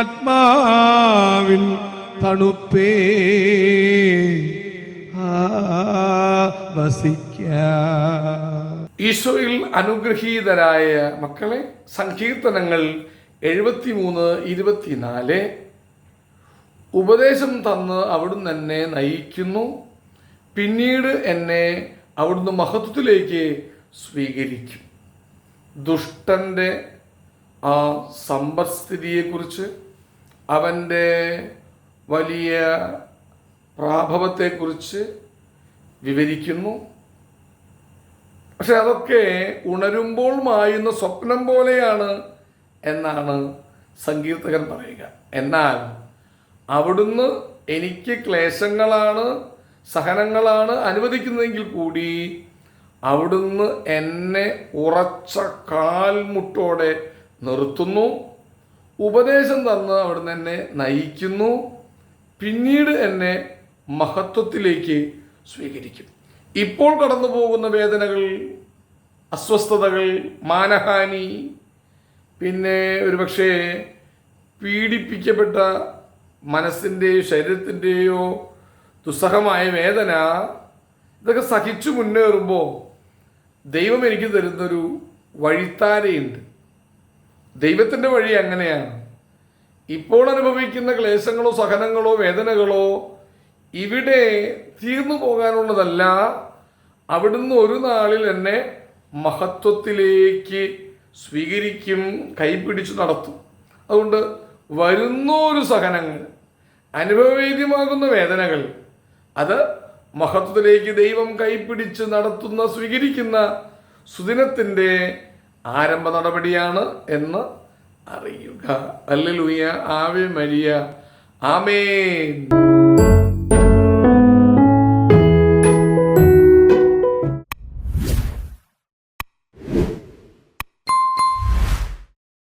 ആത്മാവിൻ തണുപ്പേ. വസിക്ക. ഈശോയിൽ അനുഗ്രഹീതരായ മക്കളെ സങ്കീർത്തനങ്ങൾ എഴുപത്തിമൂന്ന് ഇരുപത്തിനാല്. ഉപദേശം തന്ന് അവിടുന്ന് എന്നെ നയിക്കുന്നു. പിന്നീട് എന്നെ അവിടുന്ന് മഹത്വത്തിലേക്ക് സ്വീകരിക്കും. ദുഷ്ടന്റെ ആ സമ്പദ്സ്ഥിതിയെക്കുറിച്ച് അവന്റെ വലിയ പ്രാഭവത്തെക്കുറിച്ച് വിവരിക്കുന്നു. പക്ഷെ അതൊക്കെ ഉണരുമ്പോൾ മായുന്ന സ്വപ്നം പോലെയാണ് എന്നാണ് സങ്കീർത്തകൻ പറയുക. എന്നാൽ അവിടുന്ന് എനിക്ക് ക്ലേശങ്ങളാണ് സഹനങ്ങളാണ് അനുവദിക്കുന്നതെങ്കിൽ കൂടി അവിടുന്ന് എന്നെ ഉറച്ച കാൽമുട്ടോടെ നിർത്തുന്നു. ഉപദേശം തന്ന് അവിടുന്ന് എന്നെ നയിക്കുന്നു. പിന്നീട് എന്നെ മഹത്വത്തിലേക്ക് സ്വീകരിക്കും. ഇപ്പോൾ കടന്നു പോകുന്ന വേദനകൾ അസ്വസ്ഥതകൾ മാനഹാനി പിന്നെ ഒരുപക്ഷെ പീഡിപ്പിക്കപ്പെട്ട മനസ്സിന്റെയോ ശരീരത്തിന്റെയോ ദുസ്സഹമായ വേദന ഇതൊക്കെ സഹിച്ചു മുന്നേറുമ്പോൾ ദൈവം എനിക്ക് തരുന്നൊരു വഴിത്താരയുണ്ട്. ദൈവത്തിന്റെ വഴി അങ്ങനെയാണ് ഇപ്പോൾ അനുഭവിക്കുന്ന ക്ലേശങ്ങളോ സഹനങ്ങളോ വേദനകളോ ഇവിടെ തീർന്നു പോകാനുള്ളതല്ല അവിടുന്ന് ഒരു നാളിൽ എന്നെ മഹത്വത്തിലേക്ക് സ്വീകരിക്കും കൈപിടിച്ചു നടത്തും. അതുകൊണ്ട് വരുന്ന ഒരു സഹനങ്ങൾ അനുഭവവേദ്യമാകുന്ന വേദനകൾ അത് മഹത്വത്തിലേക്ക് ദൈവം കൈപിടിച്ച് നടത്തുന്ന സ്വീകരിക്കുന്ന സുദിനത്തിന്റെ ആരംഭ നടപടിയാണ് എന്ന് അറിയുക. അല്ലെ ലൂയ ആവേ മരിയ. ആമേൻ.